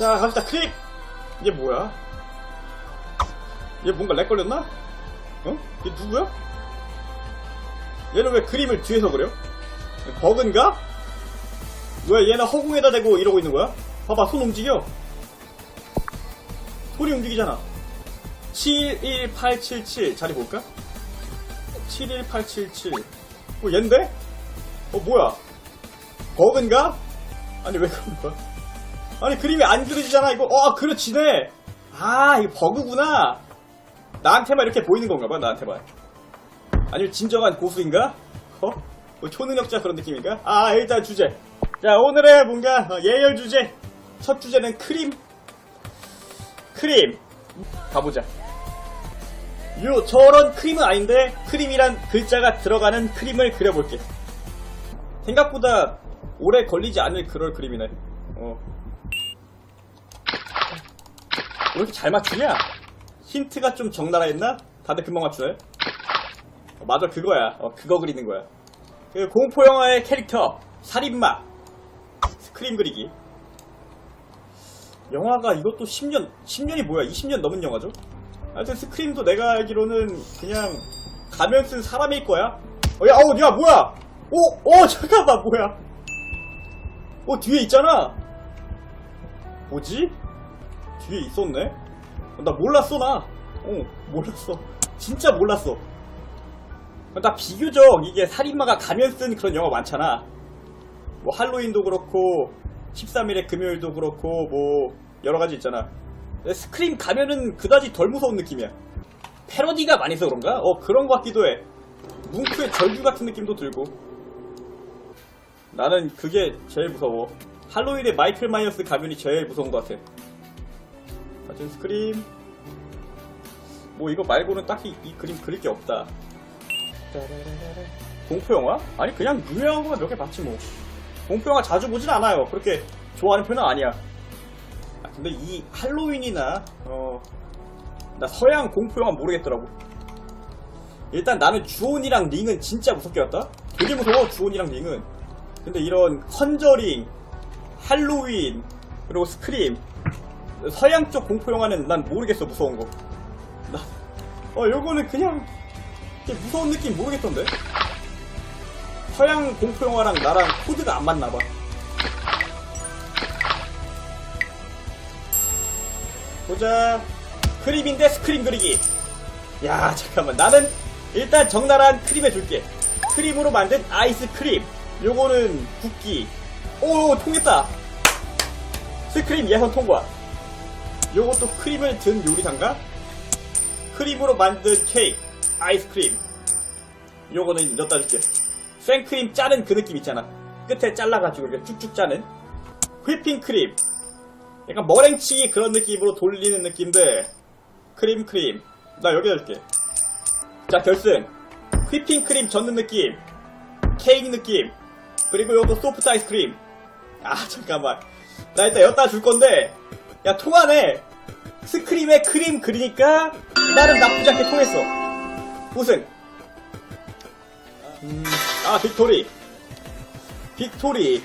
자, 갑시다. 크립! 얘 뭐야? 얘 뭔가 렉 걸렸나? 어? 얘 누구야? 얘는 왜 그림을 뒤에서 그려? 버그인가? 왜 얘는 허공에다 대고 이러고 있는 거야? 봐봐, 손 움직여. 손이 움직이잖아. 71877. 자리 볼까? 71877. 어, 얘인데? 어, 뭐야? 버그인가? 아니, 왜 그런 거야? 아니, 그림이 안 그려지잖아, 이거. 어, 그려지네! 아, 이거 버그구나! 나한테만 이렇게 보이는 건가 봐, 나한테만. 아니면 진정한 고수인가? 어? 뭐 초능력자 그런 느낌인가? 아, 일단 주제. 자, 오늘의 뭔가 어, 예열 주제. 첫 주제는 크림. 크림. 가보자. 요, 저런 크림은 아닌데, 크림이란 글자가 들어가는 크림을 그려볼게. 생각보다 오래 걸리지 않을 그럴 그림이네. 어. 왜 이렇게 잘 맞추냐? 힌트가 좀 적나라 했나? 다들 금방 맞추네. 어, 맞아, 그거야. 어, 그거 그리는 거야. 그 공포 영화의 캐릭터, 살인마, 스크림 그리기. 영화가 이것도 10년, 10년이 뭐야? 20년 넘은 영화죠? 하여튼 스크림도 내가 알기로는 그냥 가면 쓴 사람일 거야? 어, 야, 어, 야, 뭐야? 오, 어, 잠깐만, 뭐야? 어, 뒤에 있잖아? 뭐지? 뒤에 있었네? 어, 나 몰랐어, 나. 어, 몰랐어. 진짜 몰랐어. 어, 나 비교적 이게 살인마가 가면 쓴 그런 영화 많잖아. 뭐 할로윈도 그렇고 13일의 금요일도 그렇고 뭐 여러 가지 있잖아. 스크림 가면은 그다지 덜 무서운 느낌이야. 패러디가 많이 서 그런가? 어 그런 것 같기도 해. 뭉크의 절규 같은 느낌도 들고. 나는 그게 제일 무서워. 할로윈의 마이클 마이어스 가면이 제일 무서운 것 같아. 사진 스크림. 뭐 이거 말고는 딱히 이 그림 그릴 게 없다. 공포 영화? 아니 그냥 유명한 거만 몇 개 봤지 뭐. 공포 영화 자주 보진 않아요. 그렇게 좋아하는 편은 아니야. 아, 근데 이 할로윈이나 어, 나 서양 공포 영화 모르겠더라고. 일단 나는 주온이랑 링은 진짜 무섭게 봤다. 되게 무서워 주온이랑 링은. 근데 이런 컨저링, 할로윈 그리고 스크림 서양 쪽 공포 영화는 난 모르겠어 무서운 거. 나, 어 요거는 그냥 무서운 느낌 모르겠던데? 서양 공포 영화랑 나랑 코드가 안 맞나 봐. 보자. 크림인데 스크림 그리기. 야, 잠깐만. 나는 일단 적나라한 크림 해줄게. 크림으로 만든 아이스크림. 요거는 국기. 오, 통했다. 스크림 예선 통과. 요것도 크림을 든 요리사인가? 크림으로 만든 케이크. 아이스크림. 요거는 넣다 줄게. 생크림 짜는 그 느낌 있잖아. 끝에 잘라가지고 이렇게 쭉쭉 짜는. 휘핑크림. 약간 머랭치기 그런 느낌으로 돌리는 느낌인데, 크림 크림. 나 여기다 줄게. 자, 결승. 휘핑크림 젓는 느낌. 케이크 느낌. 그리고 요것도 소프트 아이스크림. 아, 잠깐만. 나 일단 여기다 줄 건데, 야, 통하네. 스크림에 크림 그리니까, 나름 나쁘지 않게 통했어. 우승. 음, 아, 빅토리. 빅토리.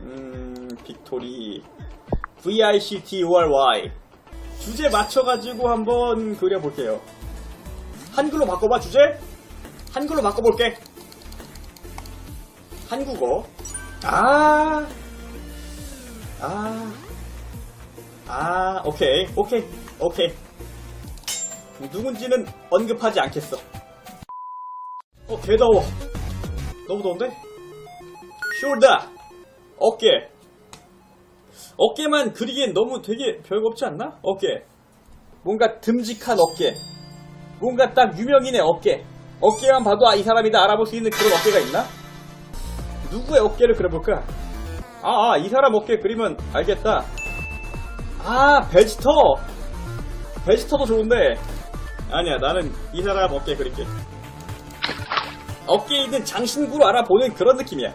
음, 빅토리. V-I-C-T-O-R-Y. 주제 맞춰가지고 한번 그려볼게요. 한글로 바꿔봐, 주제? 한글로 바꿔볼게. 한국어. 아. 아. 아, 오케이. 오케이. 오케이. 누군지는 언급하지 않겠어. 어, 개 더워. 너무 더운데? 숄더. 어깨. 어깨만 그리기엔 너무 되게 별거 없지 않나? 어깨. 뭔가 듬직한 어깨. 뭔가 딱 유명인의 어깨. 어깨만 봐도 아, 이 사람이다 알아볼 수 있는 그런 어깨가 있나? 누구의 어깨를 그려볼까? 아, 아, 이 사람 어깨 그리면 알겠다. 아, 베지터. 베지터도 좋은데. 아니야, 나는 이 사람 어깨 그릴게. 어깨에 있는 장신구로 알아보는 그런 느낌이야.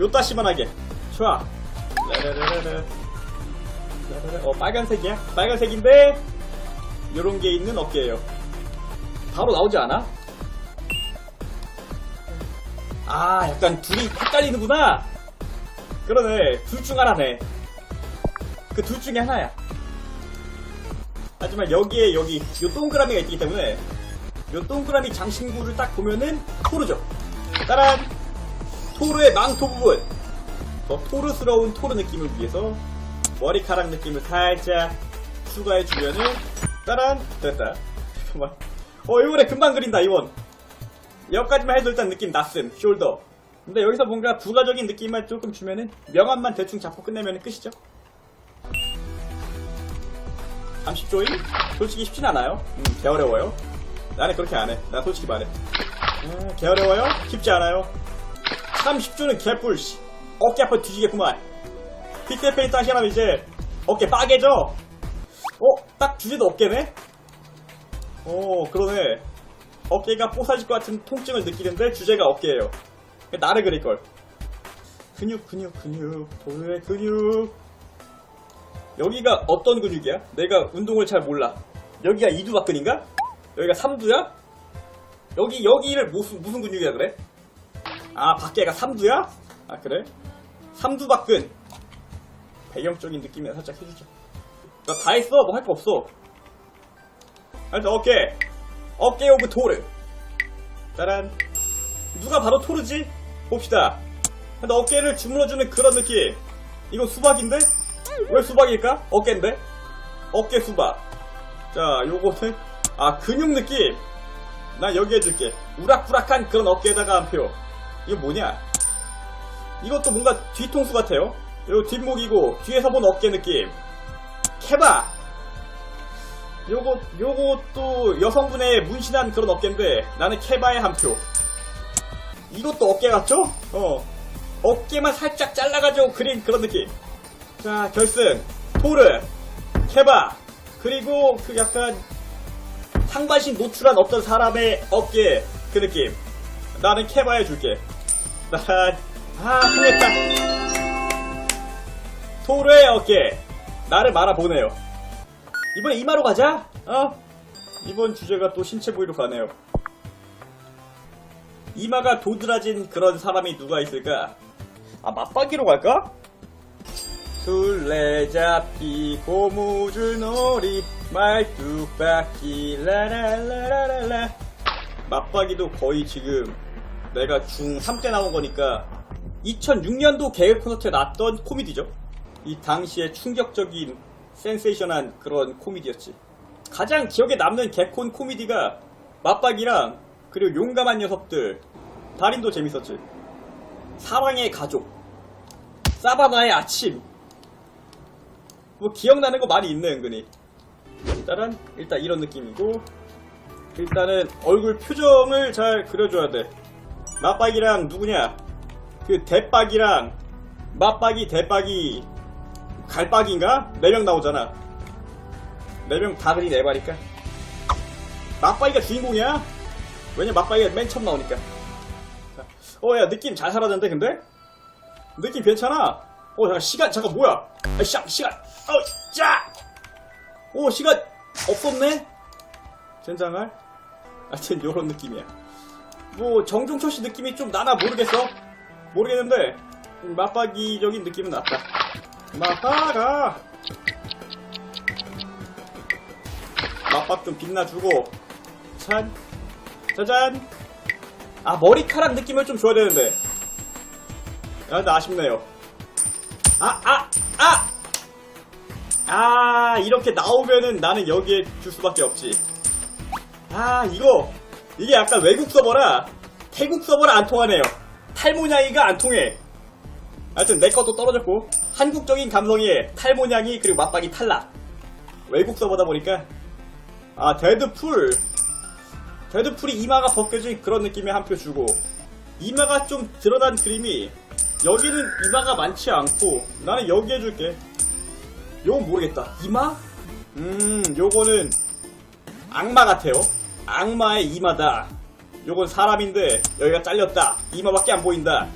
요따시만하게. 좋아. 어, 빨간색이야? 빨간색인데, 요런 게 있는 어깨예요. 바로 나오지 않아? 아, 약간 둘이 헷갈리는구나. 그러네. 둘 중 하나네. 그 둘 중에 하나야. 하지만 여기에 여기 요 동그라미가 있기 때문에 요 동그라미 장신구를 딱 보면은 토르죠. 따란 토르의 망토 부분. 더 토르스러운 토르 느낌을 위해서 머리카락 느낌을 살짝 추가해 주면은 따란 됐다. 잠깐만. 어 이번에 금방 그린다 이번. 여기까지만 해도 일단 느낌 났음 숄더. 근데 여기서 뭔가 부가적인 느낌만 조금 주면은 명암만 대충 잡고 끝내면 끝이죠. 30조임? 솔직히 쉽진 않아요. 음, 개 어려워요. 나는 그렇게 안 해. 나 솔직히 말해. 음, 개 어려워요? 쉽지 않아요. 30조는 개뿔, 씨. 어깨 아파 뒤지겠구만. 피트 페인트 하시면 이제 어깨 빠개져. 어? 딱 주제도 어깨네? 오, 그러네. 어깨가 뽀사질 것 같은 통증을 느끼는데 주제가 어깨예요. 나를 그릴걸. 근육, 근육, 근육, 도의 근육. 여기가 어떤 근육이야? 내가 운동을 잘 몰라. 여기가 이두박근인가? 여기가 삼두야? 여기 여기를 무슨 무슨 근육이야 그래? 아 밖에가 삼두야? 아 그래? 삼두박근 배경적인 느낌이나 살짝 해주자. 나 다 했어 뭐 할 거 없어. 하여튼 어깨 어깨 오브 토르. 짜란 누가 바로 토르지? 봅시다. 근데 어깨를 주물러주는 그런 느낌. 이건 수박인데? 왜 수박일까? 어깨인데? 어깨 수박. 자, 요거는, 아, 근육 느낌. 나 여기 해줄게. 우락부락한 그런 어깨에다가 한 표. 이거 뭐냐? 이것도 뭔가 뒤통수 같아요. 요 뒷목이고, 뒤에서 본 어깨 느낌. 케바! 요거, 요것도 여성분의 문신한 그런 어깨인데, 나는 케바에 한 표. 이것도 어깨 같죠? 어. 어깨만 살짝 잘라가지고 그린 그런 느낌. 자, 결승. 토르, 케바, 그리고 그 약간 상반신 노출한 어떤 사람의 어깨 그 느낌. 나는 케바 해줄게. 난, 아, 통했다. 토르의 어깨. 나를 말아보네요. 이번에 이마로 가자. 어? 이번 주제가 또 신체 부위로 가네요. 이마가 도드라진 그런 사람이 누가 있을까? 아, 맞박이로 갈까? 술래잡기 고무줄놀이 말뚝박기 라라라라라 맞박이도 거의 지금 내가 중3 때 나온 거니까 2006년도 개그 콘서트에 나왔던 코미디죠. 이 당시에 충격적인 센세이션한 그런 코미디였지. 가장 기억에 남는 개콘 코미디가 맞박이랑 그리고 용감한 녀석들 달인도 재밌었지. 사랑의 가족 사바나의 아침 뭐 기억나는 거 많이 있네 은근히. 일단은 일단 이런 느낌이고 일단은 얼굴 표정을 잘 그려줘야 돼. 맞박이랑 누구냐? 그 대박이랑 맞박이 대박이 갈박인가? 네명 나오잖아. 네명다 그리 내발니까. 맞박이가 주인공이야? 왜냐 맞박이가 맨 처음 나오니까. 어 야 느낌 잘 살았는데 근데? 느낌 괜찮아? 어 잠깐 시간 잠깐 뭐야? 아, 시간 시간 어 자 오 시간 없었네? 젠장할? 하여튼 요런 느낌이야. 뭐 정종철 씨 느낌이 좀 나나 모르겠어. 모르겠는데 음, 맞박이적인 느낌은 났다. 맞박아 맞박 좀 빛나주고 짠! 짜잔! 아 머리카락 느낌을 좀 줘야 되는데. 아 근데 아쉽네요. 아, 아, 아! 아, 이렇게 나오면은 나는 여기에 줄 수밖에 없지. 아, 이거, 이게 약간 외국 서버라, 태국 서버라 안 통하네요. 탈모냥이가 안 통해. 하여튼 내 것도 떨어졌고, 한국적인 감성에 탈모냥이 그리고 맞박이 탈락. 외국 서버다 보니까, 아, 데드풀. 데드풀이 이마가 벗겨진 그런 느낌의 한 표 주고, 이마가 좀 드러난 그림이 여기는 이마가 많지 않고 나는 여기 해줄게 요건 모르겠다 이마? 음 요거는 악마 같아요 악마의 이마다 요건 사람인데 여기가 잘렸다 이마밖에 안 보인다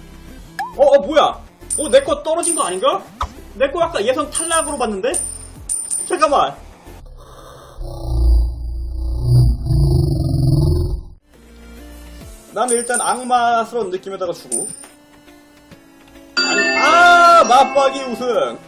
어, 어 뭐야 어 내 거 떨어진 거 아닌가? 내 거 아까 예선 탈락으로 봤는데? 잠깐만 나는 일단 악마스러운 느낌에다가 주고 아, 맞박이 우승.